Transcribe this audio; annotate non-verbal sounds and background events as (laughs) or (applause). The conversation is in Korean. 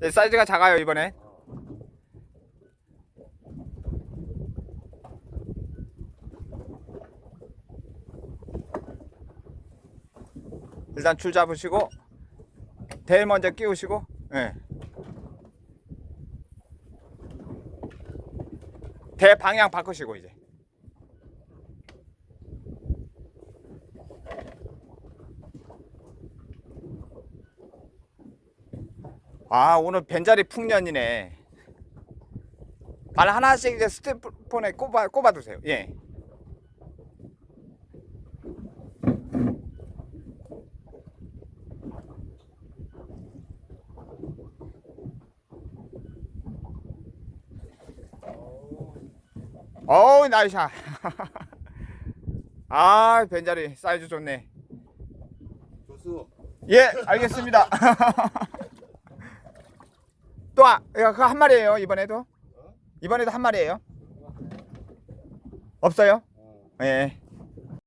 네, 사이즈가 작아요 이번에. 일단 줄 잡으시고 대 먼저 끼우시고 예. 대 방향 바꾸시고 이제 아 오늘 벤자리 풍년이네. 발 하나씩 이제 스티폰에 꼽아 꼽아 두세요. 예. 어우 나이샤. (laughs) 아 벤자리 사이즈 좋네. 조수. 예 알겠습니다 (laughs) 또 아, 이거 그거 한 마리예요 이번에도? 이번에도 한 마리예요? 없어요? 어. 예